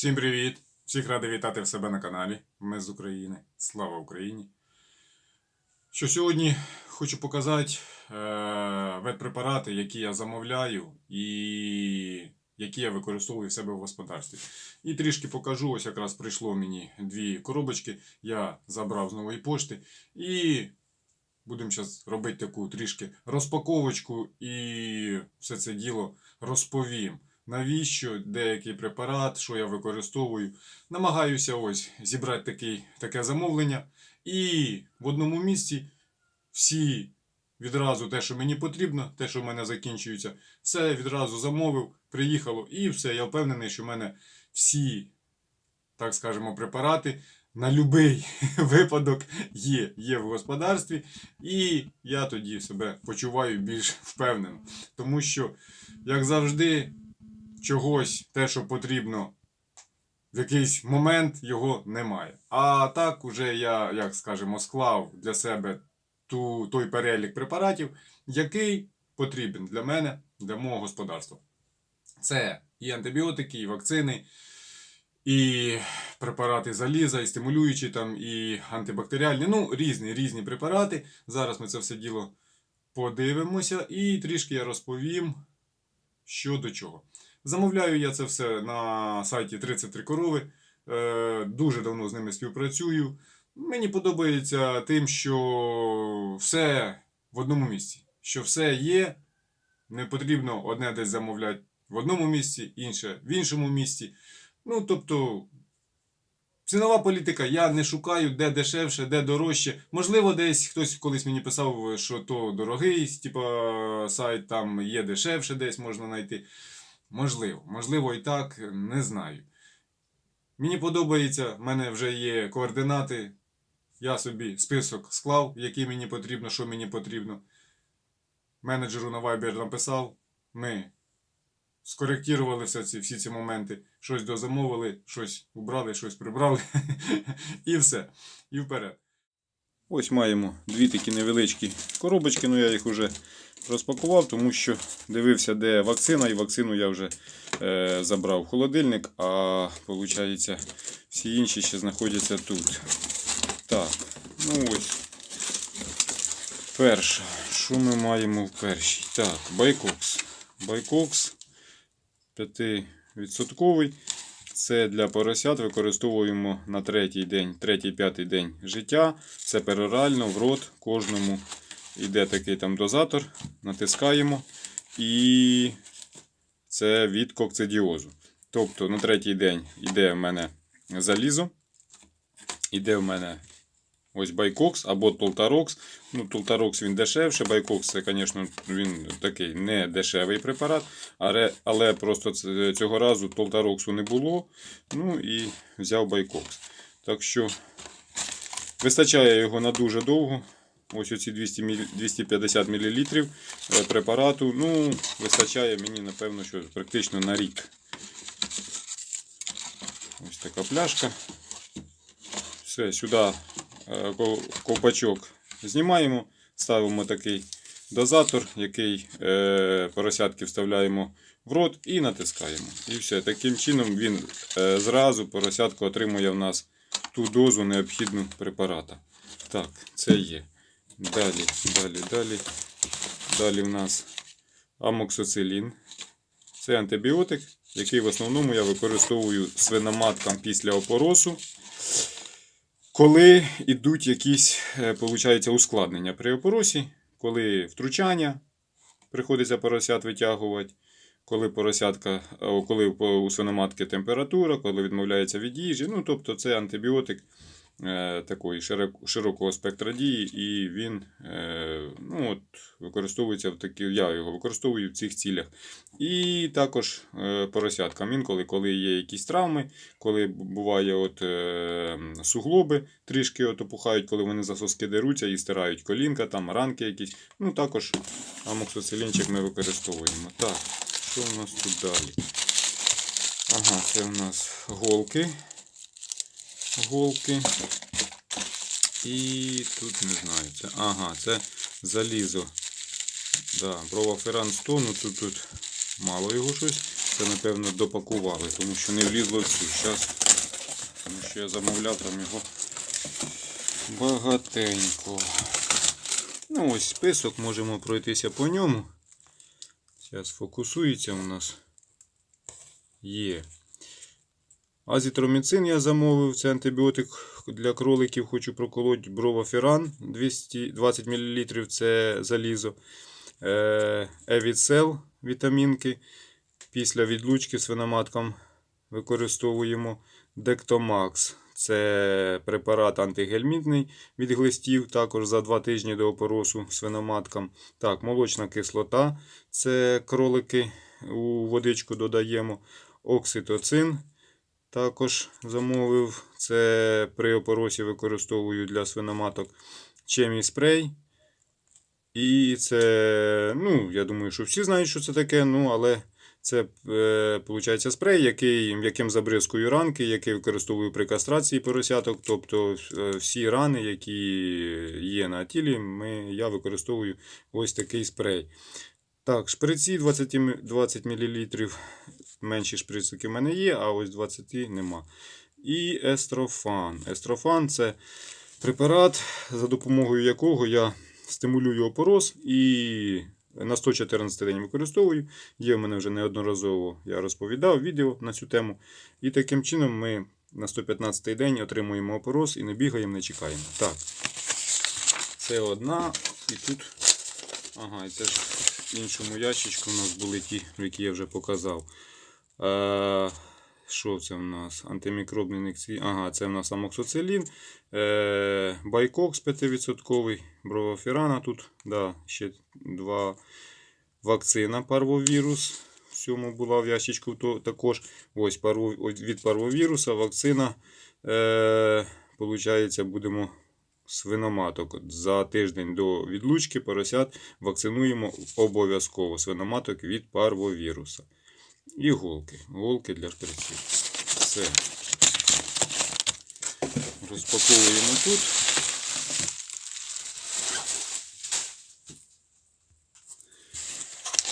Всім привіт! Всіх радий вітати в себе на каналі. Ми з України. Слава Україні! Що сьогодні хочу показати е, ветпрепарати, які я замовляю і які я використовую в себе в господарстві. І трішки покажу, ось якраз прийшло мені дві коробочки, я забрав з нової пошти. І будемо зараз робити таку трішки розпаковочку і все це діло розповім навіщо деякий препарат, що я використовую. Намагаюся ось зібрати такий, таке замовлення. І в одному місці всі відразу те, що мені потрібно, те, що в мене закінчується, все відразу замовив, приїхало, і все. Я впевнений, що в мене всі, так скажемо, препарати. На будь-який випадок є, є в господарстві, і я тоді себе почуваю більш впевнено. Тому що, як завжди, чогось, те, що потрібно в якийсь момент, його немає. А так уже я, як скажемо, склав для себе ту, той перелік препаратів, який потрібен для мене, для мого господарства. Це і антибіотики, і вакцини, і препарати заліза, і стимулюючі, там, і антибактеріальні. Ну, різні різні препарати. Зараз ми це все діло подивимося і трішки я розповім, що до чого. Замовляю я це все на сайті 33 корови. Е, Дуже давно з ними співпрацюю. Мені подобається тим, що все в одному місці. Що все є. Не потрібно одне десь замовляти в одному місці, інше в іншому місці. Ну, тобто, цінова політика, я не шукаю, де дешевше, де дорожче. Можливо, десь хтось колись мені писав, що то дорогий, типа сайт там є дешевше, десь можна знайти. Можливо, можливо, і так, не знаю. Мені подобається, в мене вже є координати. Я собі список склав, який мені потрібно, що мені потрібно. Менеджеру на Viber написав. Ми скоректували все ці, всі ці моменти. Щось дозамовили, щось убрали, щось прибрали. І все. І вперед. Ось маємо дві такі невеличкі коробочки, ну я їх вже розпакував, тому що дивився, де вакцина, і вакцину я вже е, забрав в холодильник, а виходить, всі інші ще знаходяться тут. Так, ну ось. Перша. Що ми маємо в першій? Так, Байкокс. Байкокс 5%. Це для поросят використовуємо на третій день, третій-п'ятий день життя. Це перорально в рот кожному йде такий там дозатор, натискаємо. І це від кокцидіозу. Тобто на третій день йде в мене залізо, йде в мене ось байкокс або толтарокс. Ну, толтарокс він дешевше, байкокс це, звісно, він такий не дешевий препарат, але, але просто цього разу толтароксу не було. Ну і взяв байкокс. Так що вистачає його на дуже довго. Ось оці 200 мілі- 250 мл препарату. Ну, вистачає мені, напевно, що практично на рік. Ось така пляшка. Все, сюди е, ковпачок знімаємо, ставимо такий дозатор, який е, поросятки вставляємо в рот і натискаємо. І все. Таким чином він е, зразу поросятка отримує в нас ту дозу необхідну препарата. Так, це є. Далі, далі, далі. Далі в нас амоксоцилін. Це антибіотик, який в основному я використовую свиноматкам після опоросу. Коли йдуть якісь, е, получається, ускладнення при опоросі, коли втручання приходиться поросят витягувати, коли поросятка, коли у свиноматки температура, коли відмовляється від їжі. Ну, тобто це антибіотик е, такої широкого спектра дії, і він е, ну, от, використовується в такі, я його використовую в цих цілях. І також е, поросяткам інколи, коли є якісь травми, коли буває от, е, суглоби трішки от опухають, коли вони за соски деруться і стирають колінка, там ранки якісь. Ну також амоксоцилінчик ми використовуємо. Так, що у нас тут далі? Ага, це у нас голки. Голки. І тут не знаю. Це, ага, це залізо. Да, 100, ну тут, тут мало його щось. це, напевно, допакували, тому що не влізло всю. Зараз, тому що я замовляв там його багатенько. Ну, ось список, можемо пройтися по ньому. Зараз фокусується у нас. Є. Азітроміцин я замовив, це антибіотик для кроликів. Хочу проколоти бровоферан 220 мл, це залізо. Е, Евіцел вітамінки. Після відлучки свиноматкам використовуємо Дектомакс. Це препарат антигельмінтний від глистів, також за 2 тижні до опоросу свиноматкам. Так, молочна кислота. Це кролики у водичку додаємо. Окситоцин також замовив. Це при опоросі використовую для свиноматок чемі-спрей. І це, ну, я думаю, що всі знають, що це таке, ну, але це, е, спрей, який, яким забризкую ранки, який використовую при кастрації поросяток. Тобто е, всі рани, які є на тілі, ми, я використовую ось такий спрей. Так, шприці 20, 20 мл. Менші шприцики в мене є, а ось 20 нема. І естрофан. Естрофан це препарат, за допомогою якого я стимулюю опорос і на 114 день використовую. Є в мене вже неодноразово, я розповідав відео на цю тему. І таким чином ми на 115 день отримуємо опорос і не бігаємо, не чекаємо. Так, це одна. І тут. Ага, і це ж в іншому ящичку у нас були ті, які я вже показав. Що це в нас? Антимікробний інекцій. Ага, це в нас амоксоцилін. Е, Байкокс 5%, бровофірана тут. Да, ще два вакцина парвовірус. В цьому була в ящичку також. Ось парво, від парвовіруса вакцина. Е, будемо свиноматок. За тиждень до відлучки поросят вакцинуємо обов'язково свиноматок від парвовіруса. І голки. Для шприців. Все. Розпаковуємо тут.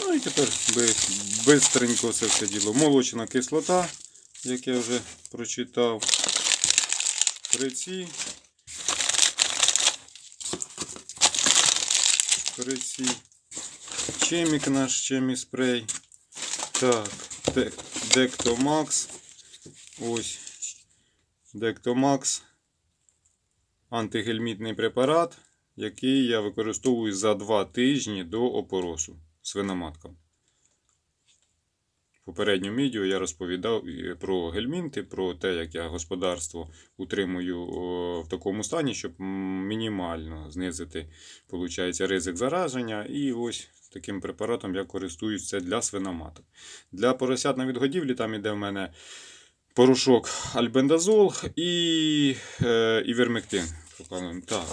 Ну і тепер бистренько це все діло. Молочна кислота, як я вже прочитав. Шприці. Шприці. Чемік наш чемі-спрей. Так, Дек- Дектомакс. Ось. Дектомакс. Антигельмітний препарат, який я використовую за 2 тижні до опоросу свиноматкам. Попередньому відео я розповідав про гельмінти, про те, як я господарство утримую в такому стані, щоб мінімально знизити виходить, ризик зараження. І ось таким препаратом я користуюсь це для свиноматок. Для поросят на відгодівлі там іде в мене порошок альбендазол і е, івермектин. Так.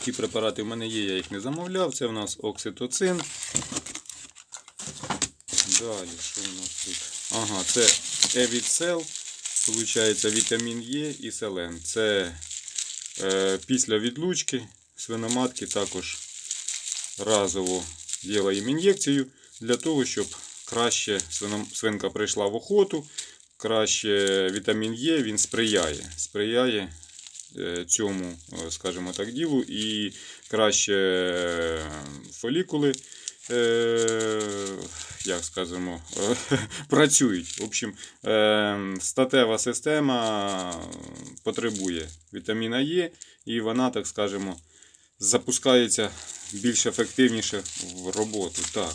Ті препарати в мене є, я їх не замовляв. Це в нас окситоцин. Далі, що у нас тут? Ага, це Евіцел. Получається вітамін Е і селен. Це е, після відлучки свиноматки також разово ділаємо ін'єкцію для того, щоб краще свинка прийшла в охоту, краще вітамін Е він сприяє. Сприяє е, цьому, е, скажімо так, ділу, і краще е, фолікули, як скажемо, працюють. В общем, е, статева система потребує вітаміна Е, і вона, так скажемо, запускається більш ефективніше в роботу. Так.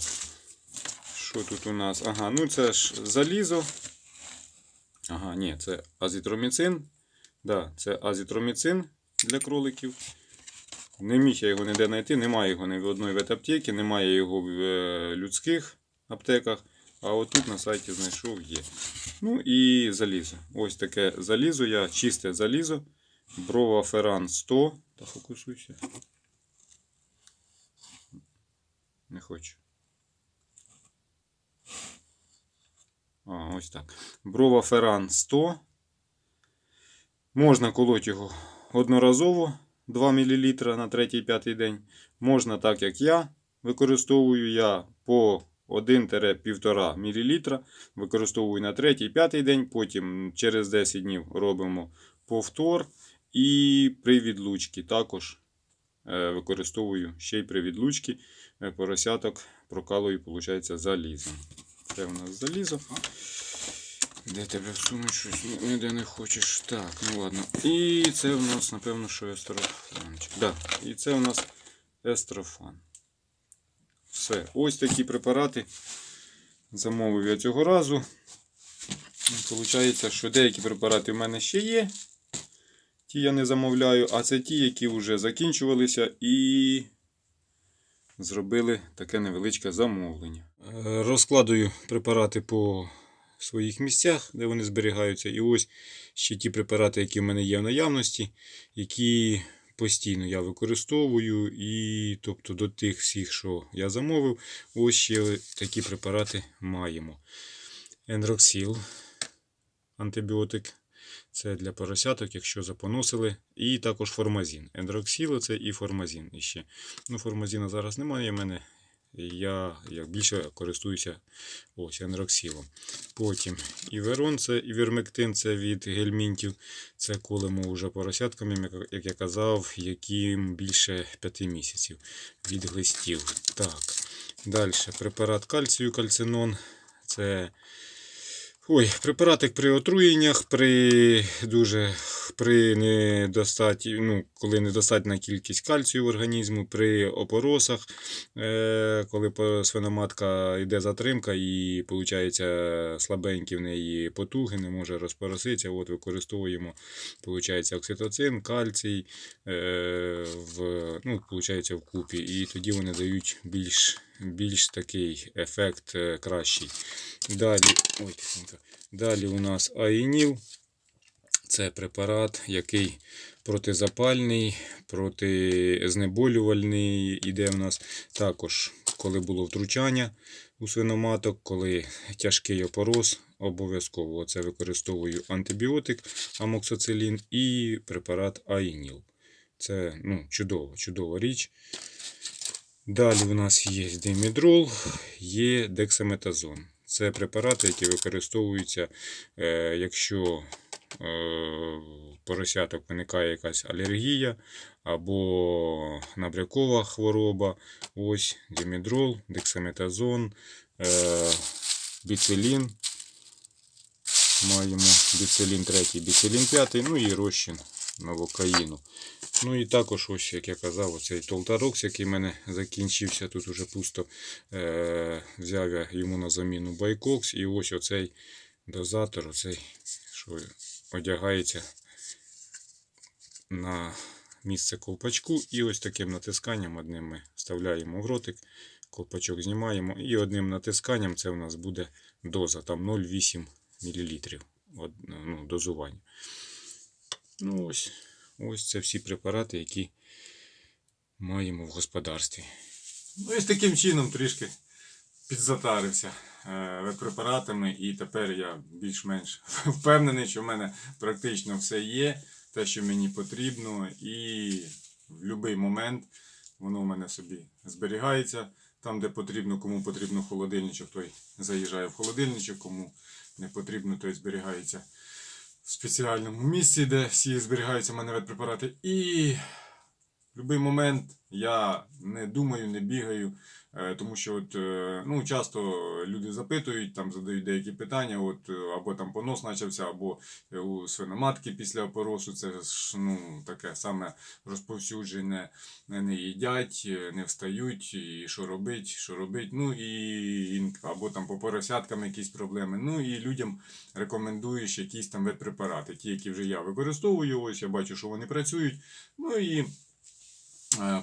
Що тут у нас? Ага, ну це ж залізо. Ага, ні, це азітроміцин. Да, це азітроміцин для кроликів. Не міг я його ніде знайти, немає його ні в одної ветаптеки, немає його в е, людських аптеках. А отут на сайті знайшов є. Ну і залізо. Ось таке залізо, я чисте залізо. Брова Ферран 100. Та фокусуйся. Не хочу. А, ось так. Брова Ферран 100. Можна колоть його одноразово 2 мл на 3-5 день. Можна так, як я використовую я по 1-1,5 мл. Використовую на третій, п'ятий день, потім через 10 днів робимо повтор. І при відлучці також е, використовую ще й при відлучці е, поросяток прокалую, виходить, залізом. Це у нас залізо. Де тебе всунуть щось? Ніде не хочеш. Так, ну ладно. І це у нас, напевно, що естрофанчик. Да. І це у нас естрофан. Все. Ось такі препарати замовив я цього разу. Получається, що деякі препарати в мене ще є. Ті я не замовляю, а це ті, які вже закінчувалися і зробили таке невеличке замовлення. Е, Розкладую препарати по своїх місцях, де вони зберігаються. І ось ще ті препарати, які в мене є в наявності, які постійно я використовую. І тобто до тих всіх, що я замовив, ось ще такі препарати маємо. Ендроксіл антибіотик. Це для поросяток, якщо запоносили. І також формазін. Ендроксіл це і формазін іще. Ну, формазіна зараз немає в мене. Я я більше користуюся ось анроксілом. Потім іверон, це івермектин, це від гельмінтів. Це колемо вже поросятками, як- я казав, яким більше 5 місяців від глистів. Так. Далі препарат кальцію, кальцинон. Це Ой, препаратик при отруєннях, при дуже при недостаті, ну, коли недостатня кількість кальцію в організму, при опоросах, е, коли свиноматка йде затримка і виходить слабенькі в неї потуги, не може розпороситися. От використовуємо виходить, окситоцин, кальцій е, в, ну, виходить, в купі. І тоді вони дають більш, більш такий ефект е, кращий. Далі, ой. Далі у нас аїніл. Це препарат, який протизапальний, протизнеболювальний. Іде у нас також, коли було втручання у свиноматок, коли тяжкий опороз, обов'язково це використовую антибіотик амоксоцилін і препарат аїніл. Це ну, чудова, чудова річ. Далі у нас є димідрол, є дексаметазон. Це препарати, які використовуються, е, якщо е, поросяток виникає якась алергія або набрякова хвороба. Ось димідрол, дексаметазон, е, біцилін. Маємо біцилін 3, біцилін 5, ну і розчин новокаїну. Ну і також, ось, як я казав, оцей Толтарокс, який в мене закінчився, тут уже пусто е- взяв я йому на заміну Байкокс. І ось оцей дозатор, оцей, що одягається на місце колпачку. І ось таким натисканням одним ми вставляємо в ротик, колпачок знімаємо. І одним натисканням це у нас буде доза, там 0,8 мл ну, дозування. Ну ось. Ось це всі препарати, які маємо в господарстві. Ну і з таким чином трішки підзатарився е, ветпрепаратами, і тепер я більш-менш впевнений, що в мене практично все є, те, що мені потрібно, і в будь-який момент воно в мене собі зберігається. Там, де потрібно, кому потрібно холодильничок, той заїжджає в холодильничок, кому не потрібно, той зберігається в спеціальному місці, де всі зберігаються в мене ветпрепарати. І будь-який момент я не думаю, не бігаю, е, тому що от, е, ну, часто люди запитують, там задають деякі питання, от, е, або там понос почався, або у свиноматки після опоросу, це ж ну, таке саме розповсюджене, не, їдять, не встають, і що робить, що робить. Ну і або там по поросяткам якісь проблеми. Ну і людям рекомендуєш якісь там ветпрепарати, ті, які вже я використовую, ось я бачу, що вони працюють. Ну і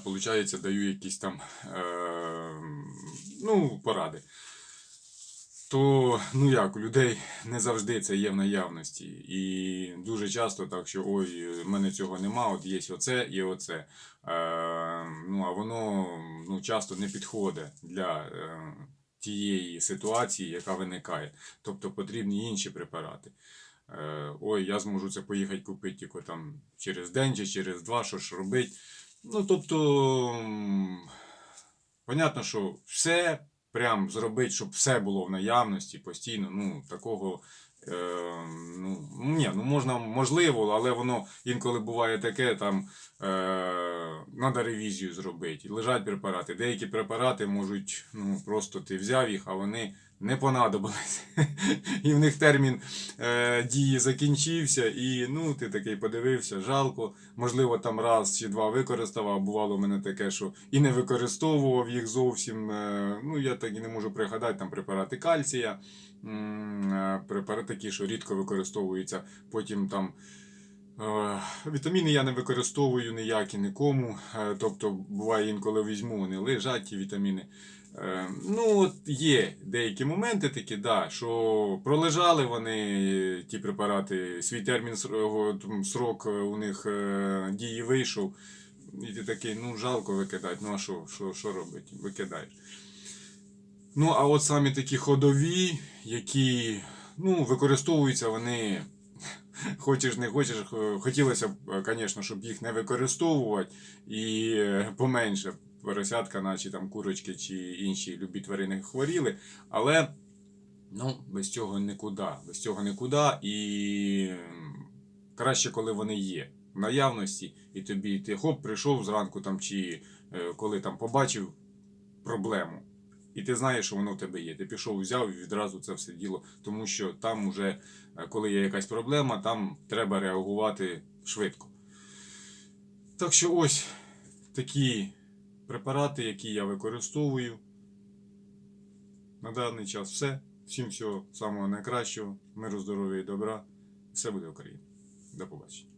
Получається, даю якісь там е, ну, поради. То, ну як, у людей не завжди це є в наявності. І дуже часто так, що ой, в мене цього нема, от є оце і оце. Е, ну, а воно ну, часто не підходить для е, тієї ситуації, яка виникає. Тобто потрібні інші препарати. Е, ой, я зможу це поїхати купити тільки там через день чи через два, що ж робити. Ну, тобто, понятно, що все прям зробити, щоб все було в наявності постійно. Ну, такого. Е, ну, ні, ну можна, можливо, але воно інколи буває таке, там е, треба ревізію зробити. Лежать препарати. Деякі препарати можуть, ну просто ти взяв їх, а вони не понадобились. І в них термін е, дії закінчився, і ну, ти такий подивився, жалко. Можливо, там раз чи два використав, а бувало в мене таке, що і не використовував їх зовсім. Е, ну, я так і не можу пригадати, там препарати кальція, е, препарати такі, що рідко використовуються. Потім там. Е, Вітаміни я не використовую ніякі нікому. Е, Тобто, буває інколи візьму, вони лежать ті вітаміни. Е, Ну, от є деякі моменти такі, да, що пролежали вони, ті препарати, свій термін срок е, у них е, дії вийшов. І ти такий, ну жалко викидати, ну а що, що, що робити? Викидаєш. Ну, а от самі такі ходові, які ну, використовуються вони. Хочеш, не хочеш, хотілося б, звісно, щоб їх не використовувати і е, поменше поросятка, наче там курочки чи інші любі тварини хворіли. Але ну, без цього нікуди. Без цього нікуди. І краще, коли вони є в наявності, і тобі ти хоп, прийшов зранку там, чи е, коли там побачив проблему. І ти знаєш, що воно в тебе є. Ти пішов, взяв і відразу це все діло, тому що там уже, е, коли є якась проблема, там треба реагувати швидко. Так що ось такі препарати, які я використовую. На даний час все. Всім всього самого найкращого, миру, здоров'я і добра. Все буде Україна. До побачення.